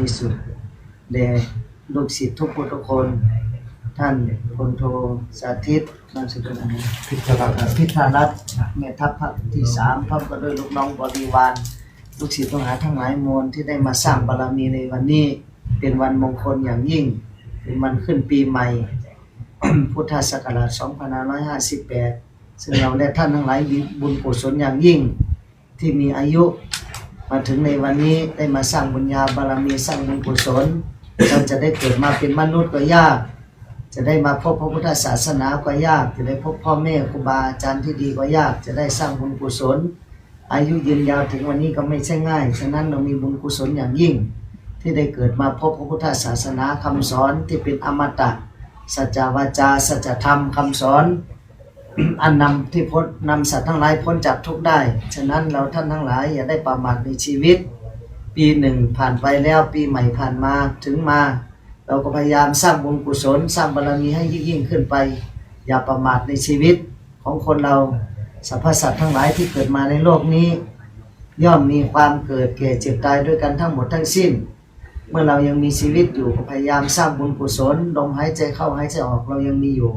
ริสุทธิ์แด่ลูกศิษย์ทุกคนทุกคน ท่านพลโทสาธิตนามสกุลอะไรพิจารณาพิธารัตน์แม่ทัพภาคที่สามพร้อมกับด้วยลูกน้องบริวาร ลูกศิษย์ต้องหาทั้งหลายมวลที่ได้มาสร้างบารมีในวันนี้ เป็นวันมงคลอย่างยิ่ง เป็นวันขึ้นปีใหม่ พุทธศักราช 2558 ซึ่งเราและท่านทั้งหลายมีบุญกุศลอย่างยิ่งที่มีอายุ มาถึงในวันนี้ได้มาสร้างบุญญาบารมีสร้างบุญกุศลเราจะได้เกิดมาเป็นมนุษย์ก็ยาก จะได้มาพบพระพุทธศาสนาก็ยาก จะได้พบพ่อแม่ครูบาอาจารย์ที่ดีก็ยาก จะได้สร้างบุญกุศล อายุยืนยาวถึงวันนี้ก็ไม่ใช่ง่าย ฉะนั้นเรามีบุญกุศลอย่างยิ่ง ที่ได้เกิดมาพบพระพุทธศาสนาคำสอนที่เป็นอมตะสัจจวาจาสัจธรรมคำสอน อันนำที่พ้นนำสัตว์ทั้งหลายพ้นจากทุกข์ได้ ฉะนั้นเราท่านทั้งหลายอย่าได้ประมาทในชีวิต ปีหนึ่งผ่านไปแล้วปีใหม่ผ่านมาถึงมา เราก็พยายามสร้างบุญกุศลสร้างบารมีให้ยิ่งยิ่งขึ้นไป อย่าประมาทในชีวิตของคนเราสรรพสัตว์ทั้งหลายที่เกิดมาในโลกนี้ ย่อมมีความเกิดแก่เจ็บตายด้วยกันทั้งหมดทั้งสิ้น เมื่อเรายังมีชีวิตอยู่ก็พยายามสร้างบุญกุศลลมหายใจเข้าหายใจออกเรายังมีอยู่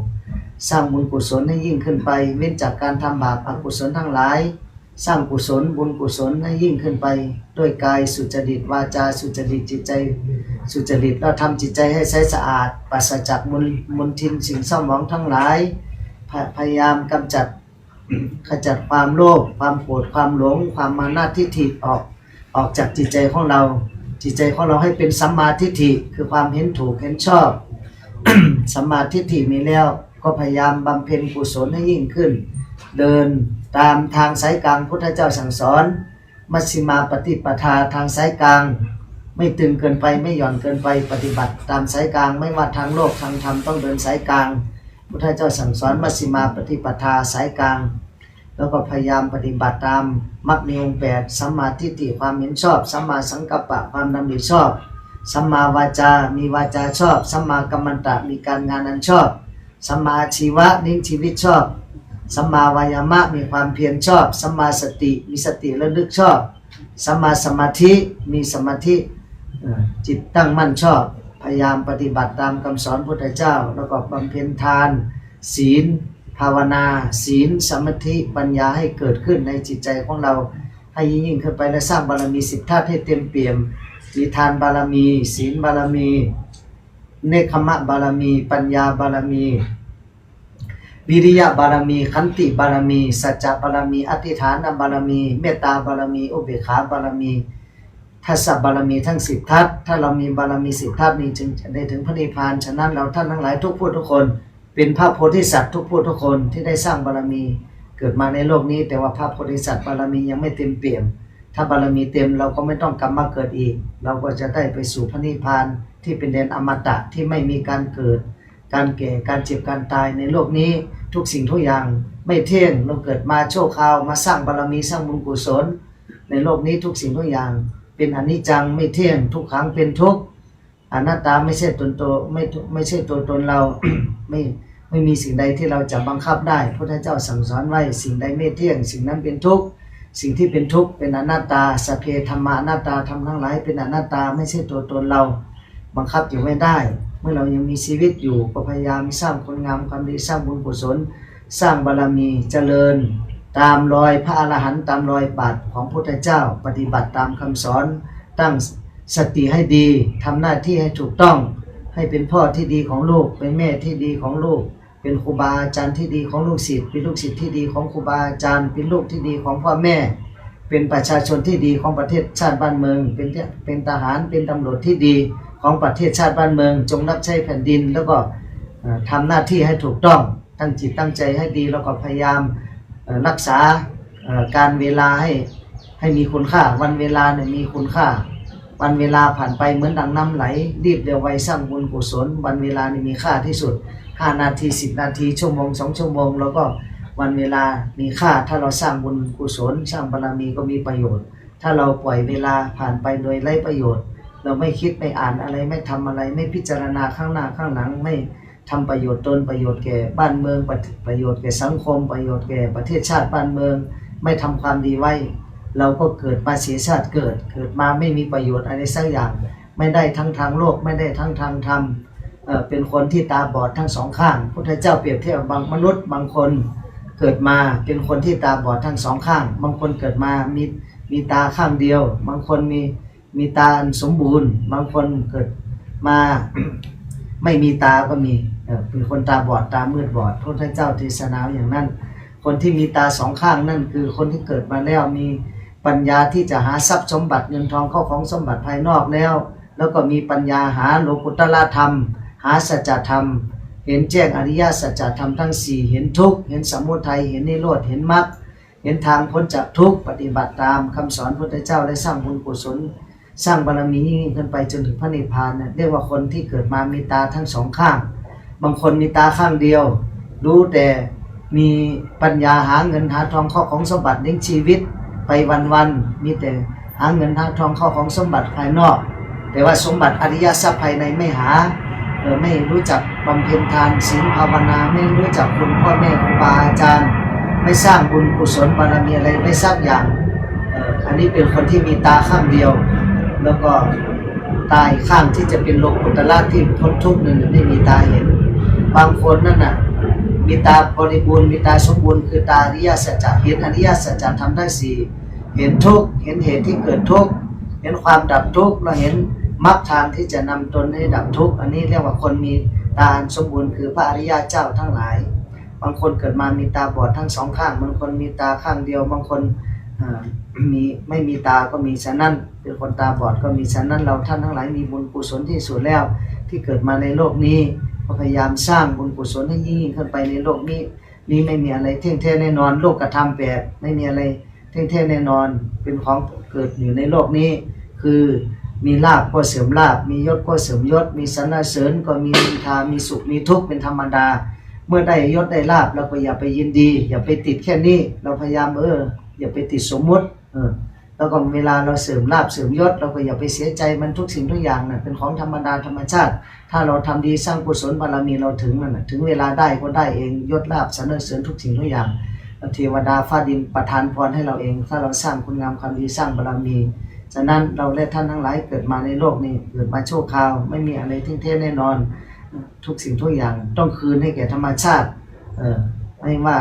สร้างบุญกุศลให้ยิ่งขึ้นไป เว้นจากการทำบาปอกุศลทั้งหลาย สร้างกุศลบุญกุศลให้ยิ่งขึ้นไป ด้วยกายสุจริตวาจาสุจริตจิตใจ สุจริตเราทำจิตใจให้ใสสะอาดปราศจากมลมลทินสิ่งเศร้าหมองทั้งหลาย พยพยายามกำจัดขจัดความโลภความโกรธความหลง ความมานาทิฏฐิออกออกจากจิตใจของเรา จิตใจของเราให้เป็นสัมมาทิฏฐิคือความเห็นถูกเห็นชอบสัมมาทิฏฐิมีแล้ว ก็พยายามบำเพ็ญกุศลให้ยิ่งขึ้น เดินตามทางสายกลางพุทธเจ้าสั่งสอน มัชฌิมาปฏิปทาทางสายกลาง ไม่ตึงเกินไปไม่หย่อนเกินไปปฏิบัติ ตามสายกลางไม่ว่าทางโลกทางธรรมต้องเดินสายกลาง พุทธเจ้าสั่งสอนมัชฌิมาปฏิปทาสายกลาง แล้วก็พยายามปฏิบัติตามมรรคมีองแปดสัมมาทิฏฐิความเห็นชอบสัมมาสังกัปปะความดำริชอบสัมมาวาจา มีวาจาชอบ สัมมากัมมันตะ มีการงานอันชอบ สัมมาชีวะนิ่งชีวิตชอบสัมมาวายามะมีความเพียรชอบสัมมาสติมีสติระลึกชอบสัมมาสมาธิมีสมาธิจิตตั้งมั่นชอบ พยายามปฏิบัติตามคำสอนพุทธเจ้า แล้วก็บำเพ็ญทาน ศีล ภาวนา ศีลสมาธิปัญญาให้เกิดขึ้นในจิตใจของเรา ให้ยิ่งยิ่งขึ้นไปและสร้างบารมีสิบธาให้เต็มเปี่ยมมีทานบารมี ศีลบารมี เนคขมะบารมี ปัญญาบารมีวิริยะบารมี ขันติบารมี สัจจะบารมี อธิฐานบารมี เมตตาบารมี อุเบกขาบารมีทัศบารมีทั้งสิบทัศถ้าเรามีบารมีสิบทัศนี้จึงจะได้ถึงพระนิพพาน ฉะนั้นเราท่านทั้งหลายทุกผู้ทุกคน เป็นพระโพธิสัตว์ทุกผู้ทุกคนที่ได้สร้างบารมี เกิดมาในโลกนี้ แต่ว่าพระโพธิสัตว์บารมียังไม่เต็มเปี่ยม ถ้าบารมีเต็มเราก็ไม่ต้องกลับมาเกิดอีก เราก็จะได้ไปสู่พระนิพพาน ที่เป็นแดนอมตะที่ไม่มีการเกิด การแก่การเจ็บการตายในโลกนี้ทุกสิ่งทุกอย่างไม่เที่ยงเราเกิดมาโชคคราวมาสร้างบารมีสร้างบุญกุศล ในโลกนี้ทุกสิ่งทุกอย่าง เป็นอนิจจังไม่เที่ยงทุกครั้งเป็นทุกข์อนัตตาไม่ใช่ตนโตไม่ไม่ใช่ตัวตนเราไม่ไม่มีสิ่งใดที่เราจะบังคับได้พระพุทธเจ้าสั่งสอนไว้สิ่งใดไม่เที่ยง สิ่งนั้นเป็นทุกข์สิ่งที่เป็นทุกข์เป็นอนัตตาสพเพธรรมานัตตาทำทั้งหลายเป็นอนัตตาไม่ใช่ตัวตนเรา บังคับอยู่ไม่ได้ เมื่อเรายังมีชีวิตอยู่ก็พยายามสร้างคุณงามความดีสร้างบุญกุศล สร้างบารมีเจริญ ตามรอยพระอรหันต์ตามรอยบาทของพุทธเจ้า ปฏิบัติตามคำสอน ตั้งสติให้ดีทำหน้าที่ให้ถูกต้อง ให้เป็นพ่อที่ดีของลูก เป็นแม่ที่ดีของลูก เป็นครูบาอาจารย์ที่ดีของลูกศิษย์เป็นลูกศิษย์ที่ดีของครูบาอาจารย์ เป็นลูกที่ดีของพ่อแม่เป็นประชาชนที่ดีของประเทศชาติบ้านเมือง เป็นเป็นทหารเป็นตำรวจที่ดี ของประเทศชาติบ้านเมือง จงรับใช้แผ่นดิน แล้วก็เอ่อทำหน้าที่ให้ถูกต้องตั้งจิตตั้งใจให้ดีแล้วก็พยายามรักษาการเวลาให้ให้มีคุณค่า วันเวลาเนี่ยมีคุณค่า วันเวลาผ่านไปเหมือนดังน้ำไหล รีบเร็วไวสร้างบุญกุศลวันเวลานี่มีค่าที่สุด 5 นาที 10 นาทีชั่วโมง 2 ชั่วโมง แล้วก็วันเวลามีค่าถ้าเราสร้างบุญกุศลสร้างบารมีก็มีประโยชน์ ถ้าเราปล่อยเวลาผ่านไปโดยไร้ประโยชน์ เราไม่คิดไม่อ่านอะไรไม่ทำอะไร ไม่พิจารณาข้างหน้าข้างหลังไม่ทำประโยชน์ตนประโยชน์แก่บ้านเมืองประโยชน์แก่สังคม ประโยชน์แก่ประเทศชาติบ้านเมือง ไม่ทำความดีไว้ เราก็เกิดมาเสียชาติเกิด เกิดมาไม่มีประโยชน์อะไรสักอย่าง ไม่ได้ทั้งทางโลกไม่ได้ทั้งทางธรรมเอ่อเป็นคนที่ตาบอดทั้งสองข้างพุทธเจ้าเปรียบเทียบบางมนุษย์บางคนเกิดมาเป็นคนที่ตาบอดทั้งสองข้าง บางคนเกิดมามีมีตาข้างเดียว บางคนมี มีตาอันสมบูรณ์ บางคนเกิดมาไม่มีตาก็มีเป็นคนตาบอดตามืดบอดพระพุทธเจ้าเทศนาอย่างนั้น คนที่มีตาสองข้างนั่นคือคนที่เกิดมาแล้วมีปัญญาที่จะหาทรัพย์สมบัติเงินทองเข้าของสมบัติภายนอกแล้ว แล้วก็มีปัญญาหาโลกุตละธรรม หาสัจธรรม เห็นแจ้งอริยสัจธรรมทั้งสี่เห็นทุกข์เห็นสมุทัยเห็นนิโรธเห็นมรรคเห็นทางพ้นจากทุกข์ปฏิบัติตามคำสอนพระพุทธเจ้าได้สร้างบุญกุศล สร้างบารมียิ่งขึ้นไปจนถึงพระนิพพานเนี่ยเรียกว่าคนที่เกิดมามีตาทั้งสองข้าง บางคนมีตาข้างเดียว รู้แต่มีปัญญาหาเงินหาทองข้าของสมบัติเลี้ยงชีวิตไปวันๆมีแต่หาเงินหาทองข้าของสมบัติภายนอก แต่ว่าสมบัติอริยทรัพย์ภายในไม่หาเออไม่รู้จักบำเพ็ญทานศีลภาวนาไม่รู้จักคุณพ่อแม่ครูบาอาจารย์ ไม่สร้างบุญกุศลบารมีอะไรไม่สักอย่างอออันนี้เป็นคนที่มีตาข้างเดียว แล้วก็ตาข้างที่จะเป็นโลกุตละที่พ้นทุกข์นั่นน่ะไม่มีตาเห็น บางคนนั่นน่ะมีตาบริบูรณ์มีตาสมบูรณ์คือตาอริยสัจจะเห็นอริยสัจจะทำได้สี่เห็นทุกข์เห็นเหตุที่เกิดทุกข์เห็นความดับทุกข์แล้วเห็นมรรคทางที่จะนำตนให้ดับทุกข์อันนี้เรียกว่าคนมีตาสมบูรณ์คือพระอริยเจ้าทั้งหลาย บางคนเกิดมามีตาบอดทั้งสองข้างบางคนมีตาข้างเดียวบางคนอ่า มีไม่มีตาก็มีฉะนั้น เป็นคนตาบอดก็มีฉะนั้นเราท่านทั้งหลายมีบุญกุศลที่สุดแล้ว ที่เกิดมาในโลกนี้ก็พยายามสร้างบุญกุศลให้ยิ่งขึ้นไปในโลกนี้ นี้ไม่มีอะไรเที่ยงแท้แน่นอน โลกกระทำแปดไม่มีอะไรเที่ยงแท้แน่นอน เป็นของเกิดอยู่ในโลกนี้ คือมีลาบก็เสริมลาบมียศก็เสริมยศ มีสรรเสริญก็มีนินทามีสุขมีทุกข์เป็นธรรมดา เมื่อได้ยศได้ลาบเราก็อย่าไปยินดี อย่าไปติดแค่นี้เราพยายามเอออย่าไปติดสมมุติ เออแล้วก็เวลาเราเสริมลาบเสริมยศ เราก็อย่าไปเสียใจมันทุกสิ่งทุกอย่างน่ะเป็นของธรรมดาธรรมชาติ ถ้าเราทำดีสร้างกุศลบารมีเราถึงมันนะถึงเวลาได้ก็ได้เองยศลาบสรรเสริญทุกสิ่งทุกอย่างเทวดาฟ้าดินประทานพรให้เราเอง ถ้าเราสร้างคุณงามความดีสร้างบารมี ฉะนั้นเราและท่านทั้งหลายเกิดมาในโลกนี้เกิดมาโชั่วคราว ไม่มีอะไรที่แท้แน่นอน ทุกสิ่งทุกอย่างต้องคืนให้แก่ธรรมชาติ เออไม่ว่า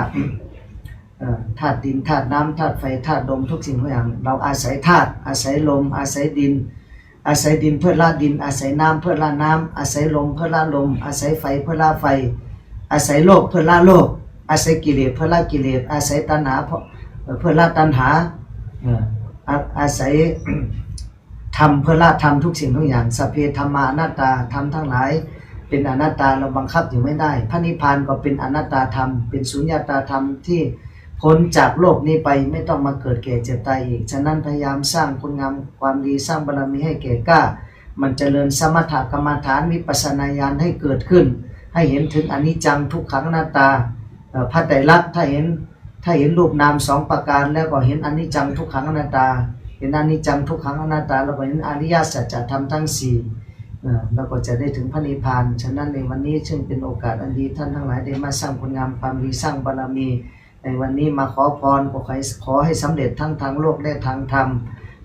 ธาตุดินธาตุน้ำธาตุไฟธาตุลมทุกสิ่งทุกอย่าง เราอาศัยธาตุอาศัยลม อาศัยดิน อาศัยดินเพื่อละดิน อาศัยน้ำเพื่อละน้ำอาศัยลมเพื่อละลม อาศัยไฟเพื่อละไฟ อาศัยโลกเพื่อละโลก อาศัยกิเลสเพื่อละกิเลสอาศัยตัณหาเพื่อเพื่อละตัณหาอาศัยธรรมเพื่อละธรรมทุกสิ่งทุกอย่างสัพเพธรรมานัตตาธรรมทั้งหลายเป็นอนัตตาเราบังคับอยู่ไม่ได้ พระนิพพานก็เป็นอนัตตาธรรม เป็นสุญญตาธรรมที่ พ้นจากโลกนี้ไปไม่ต้องมาเกิดแก่เจ็บตายอีก ฉะนั้นพยายามสร้างคุณงามความดีสร้างบารมีให้แก่กล้า มันเจริญสมถกรรมฐานวิปัสสนาญาณให้เกิดขึ้น ให้เห็นถึงอนิจจังทุกขังอนัตตาพระไตรลักษณ์ถ้าเห็นถ้าเห็นรูปนามสองประการแล้วก็เห็นอนิจจังทุกขังอนัตตา เห็นอนิจจังทุกขังอนัตตาแล้วก็เห็นอริยสัจธรรมทั้งสี่เราก็จะได้ถึงพระนิพพาน ฉะนั้นในวันนี้ซึ่งเป็นโอกาสอันดีท่านทั้งหลายได้มาสร้างคุณงามความดีสร้างบารมี ในวันนี้มาขอพรขอให้ขอให้สำเร็จทั้งทางโลกและทางธรรม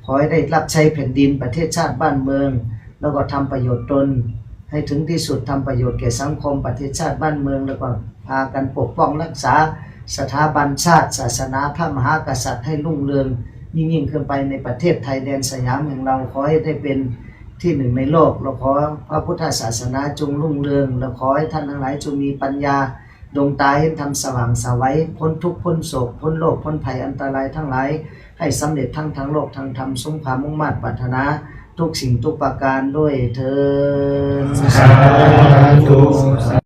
ขอให้ได้รับใช้แผ่นดินประเทศชาติบ้านเมือง แล้วก็ทำประโยชน์ตน ให้ถึงที่สุดทำประโยชน์แก่สังคมประเทศชาติบ้านเมือง แล้วก็พากันปกป้องรักษาสถาบันชาติ ศาสนาพระมหากษัตริย์ให้รุ่งเรืองยิ่งยิ่งขึ้นไปในประเทศไทยแดนสยามแห่งเราขอให้ได้เป็นที่หนึ่งในโลก เราขอพระพุทธศาสนาจงรุ่งเรือง เราขอให้ท่านทั้งหลายจงมีปัญญา ดวงตาเห็นธรรมสว่างสวัยพ้นทุกข์พ้นโศกพ้นโลกพ้นภัยอันตรายทั้งหลาย ให้สำเร็จทั้งทางโลกทางธรรมสมความมุ่งมั่นปรารถนา ทุกสิ่งทุกประการด้วยเธอ